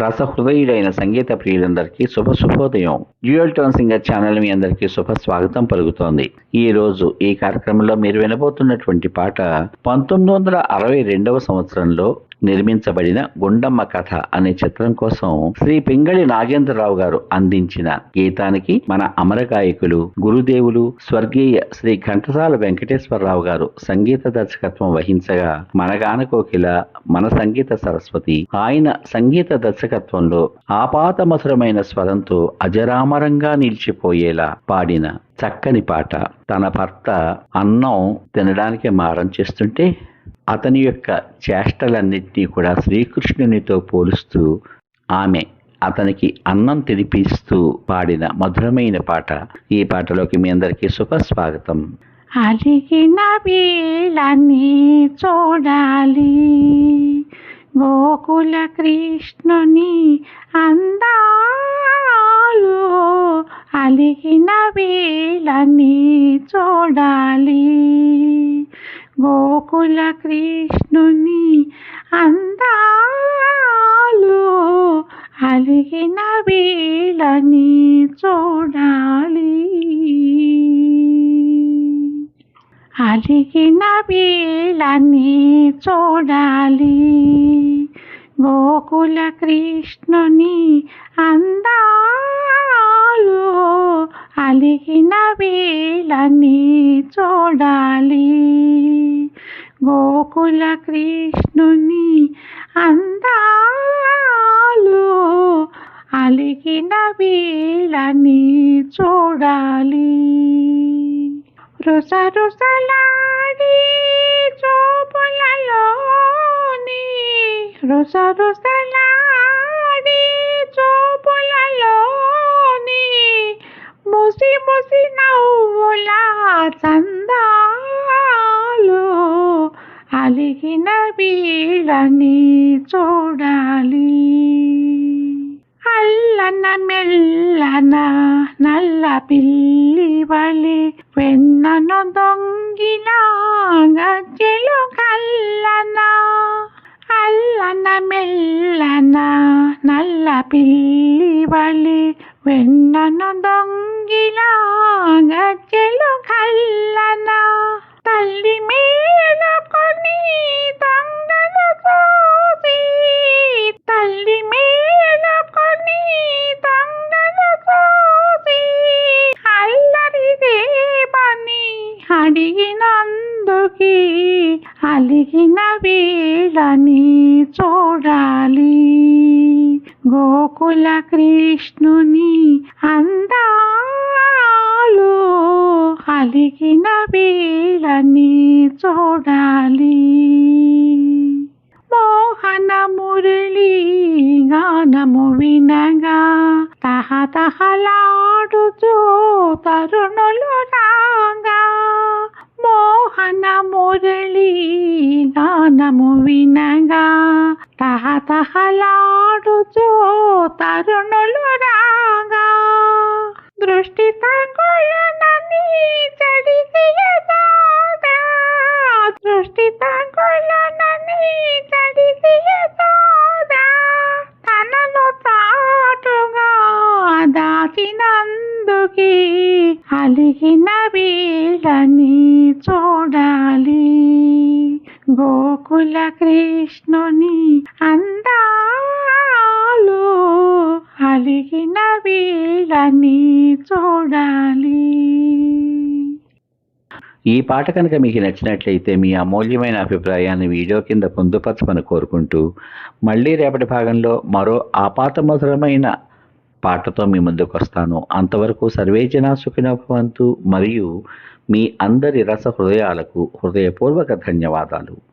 రసహృదయుడైన సంగీత ప్రియులందరికీ శుభ శుభోదయం. డ్యూయల్ టోన్ సింగర్ ఛానల్ మీ అందరికీ శుభ స్వాగతం పలుకుతోంది. ఈ రోజు ఈ కార్యక్రమంలో మీరు వినబోతున్నటువంటి పాట పంతొమ్మిది వందల అరవై రెండవ సంవత్సరంలో నిర్మించబడిన గుండమ్మ కథ అనే చిత్రం కోసం శ్రీ పింగళి నాగేంద్రరావు గారు అందించిన గీతానికి మన అమరగాయకులు గురుదేవులు స్వర్గీయ శ్రీ ఘంటసాల వెంకటేశ్వరరావు గారు సంగీత దర్శకత్వం వహించగా మనగాన కోకిల మన సంగీత సరస్వతి ఆయన సంగీత దర్శకత్వంలో ఆపాతమసురమైన స్వరంతో అజరామరంగా నిలిచిపోయేలా పాడిన చక్కని పాట. తన భర్త అన్నం తినడానికి మారం చేస్తుంటే అతని యొక్క చేష్టలన్నింటినీ కూడా శ్రీకృష్ణునితో పోలుస్తూ ఆమె అతనికి అన్నం తినిపిస్తూ పాడిన మధురమైన పాట. ఈ పాటలోకి మీ అందరికీ శుభస్వాగతం అలిగిన వీళ్ళని చూడాలి. గోకుల కృష్ణుని అందాలు. అలిగిన వీళ్ళని చూడాలి. గోకుల కృష్ణుని అందాలు అలిగిన వీళ్ళని చూడాలి. అలిగిన వీళ్ళని చూడాలి. గోకుల కృష్ణుని అందాలు అలిగిన వీళ్ళని చూడాలి. గోకుల కృష్ణుని అందాలు అలిగిన వీళ్ళని చూడాలి. రుస రుసలాడి చూపులలోని రుస రుసలాడి చూపులలోని ముసి ముసి నవ్వుల చందాలు. అలిగిన వీళ్ళని చూడాలి. అల్లన మెల్లన నల్ల పిల్లి వలి వెన్నను దొంగిన గజ్జెలు కల్లన. అల్లన మెల్లన నల్ల పిల్లి వలి వెన్నను దొంగిన గజ్జెలు కల్లనా. అలిగిన వీళ్ళని చూడాలి. గోకుల కృష్ణుని అందాలు అలిగిన వీళ్ళని చూడాలి. మోహన మురళి గానము వినగా తహ తహలాడుతూ తరుణులు రాగా మోహన మురళి గానము వినగా తహ తహలాడుతూ తరుణులు రాగా. దృష్టి తగులనని చడిసి దృష్టి తగులనని చడిసి తనను చాటుగా దాచినందుకి అలిగిన వీళ్ళని చో గోకుల కృష్ణుని అందాలు అలిగిన వీళ్ళని చూడాలి. ఈ పాట కనుక మీకు నచ్చినట్లయితే మీ అమూల్యమైన అభిప్రాయాన్ని వీడియో కింద పొందుపరచమని కోరుకుంటూ మళ్ళీ రేపటి భాగంలో మరో ఆపాతమధురమైన పాటతో మీ ముందుకు వస్తాను. అంతవరకు సర్వేజన సుఖినభవంతు మరియు మీ అందరి రస హృదయాలకు హృదయపూర్వక ధన్యవాదాలు.